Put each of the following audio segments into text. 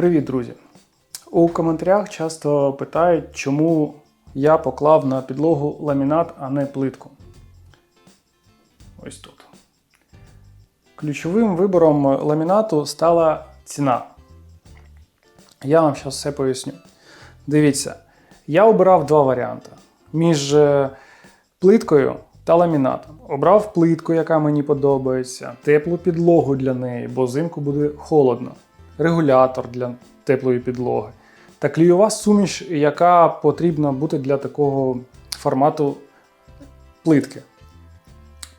Привіт, друзі! У коментарях часто питають, чому я поклав на підлогу ламінат, а не плитку. Ось тут. Ключовим вибором ламінату стала ціна. Я вам зараз все поясню. Дивіться, я обирав два варіанти між е, плиткою та ламінатом. Обрав плитку, яка мені подобається, теплу підлогу для неї, бо взимку буде холодно, регулятор для теплої підлоги та клійова суміш, яка потрібна бути для такого формату плитки.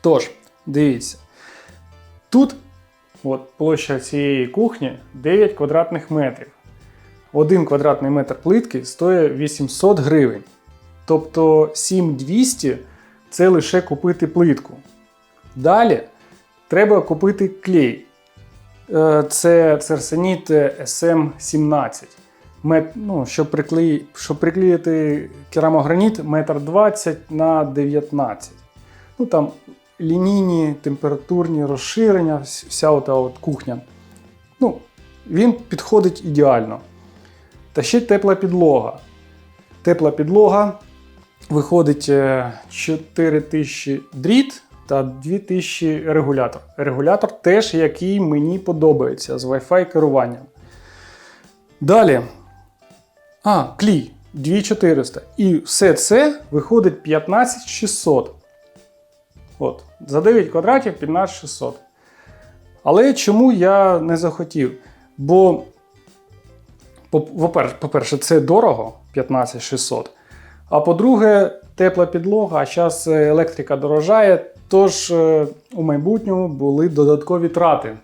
Тож, дивіться, тут от, площа цієї кухні 9 квадратних метрів. Один квадратний метр плитки стоїть 800 гривень. Тобто 7200 це лише купити плитку. Далі треба купити клей. Е, Це церсоніт SM17. Мет, ну, щоб, приклеї, щоб приклеїти керамограніт 1,20 м на 19 Ну там лінійні температурні розширення, вся ота от кухня. Ну, він підходить ідеально. Та ще тепла підлога. Тепла підлога виходить е, 4000 дріт та 2000 регулятор. Регулятор теж, який мені подобається з Wi-Fi керуванням. Далі. А, клій 2400. І все це виходить 15600. От. За 9 квадратів 15600. Але чому я не захотів? Бо, по-перше, це дорого 15600. А по-друге, тепла підлога, а зараз електрика дорожає, тож е, у майбутньому були додаткові трати.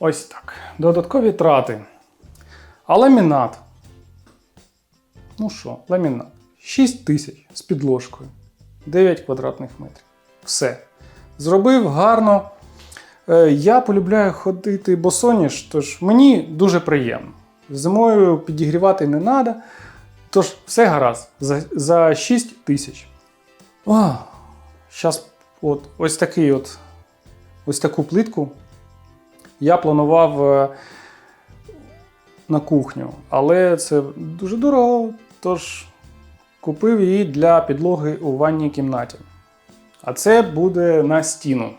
Ось так. Додаткові трати. А ламінат. Ну що, ламінат. 6 тисяч з підложкою. 9 квадратних метрів. Все. Зробив гарно. Е, Я полюбляю ходити босоніж, тож мені дуже приємно. Зимою підігрівати не треба. Тож все гаразд. За, за 6 тисяч. Зараз от, ось такий от, ось таку плитку я планував е, на кухню, але це дуже дорого, тож купив її для підлоги у ванній кімнаті. А це буде на стіну.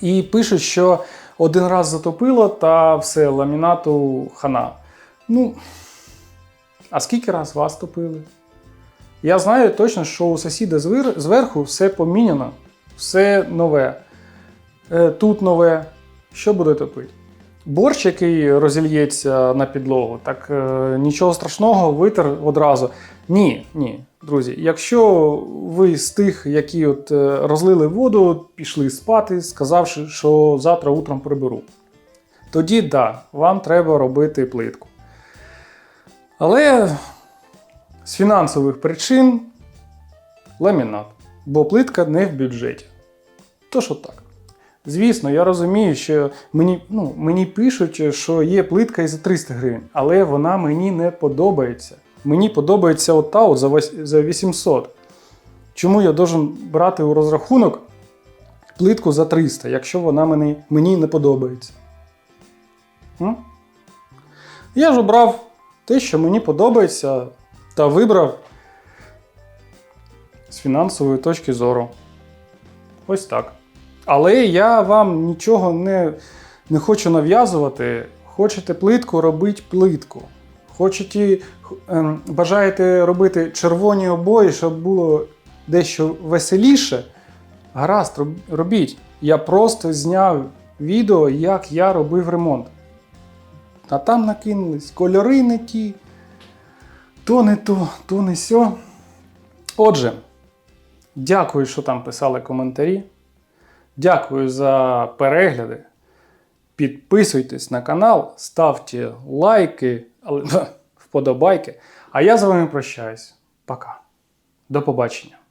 І пишуть, що один раз затопило та все, ламінату хана. Ну, а скільки раз вас топили? Я знаю точно, що у сусіда зверху все поміняно, все нове. Е, Тут нове. Що буде топити? Борщ, який розільється на підлогу, так е, нічого страшного, витер одразу. Ні, ні, друзі. Якщо ви з тих, які от е, розлили воду, пішли спати, сказавши, що завтра утром приберу, тоді да, вам треба робити плитку. Але з фінансових причин ламінат, бо плитка не в бюджеті. Тож отак. Звісно, я розумію, що мені, ну, мені пишуть, що є плитка і за 300 гривень, але вона мені не подобається. Мені подобається от вось- за 800. Чому я должен брати у розрахунок плитку за 300, якщо вона мені, мені не подобається? М? Я ж обрав те, що мені подобається, та вибрав з фінансової точки зору. Ось так. Але я вам нічого не, не хочу нав'язувати. Хочете плитку, робіть плитку. Хочете, ем, бажаєте робити червоні обої, щоб було дещо веселіше. Гаразд, робіть. Я просто зняв відео, як я робив ремонт. А там накинулись кольори не ті, то не то, то не сьо. Отже, дякую, що там писали коментарі. Дякую за перегляди. Підписуйтесь на канал, ставте лайки, вподобайки. А я з вами прощаюсь. Пока. До побачення.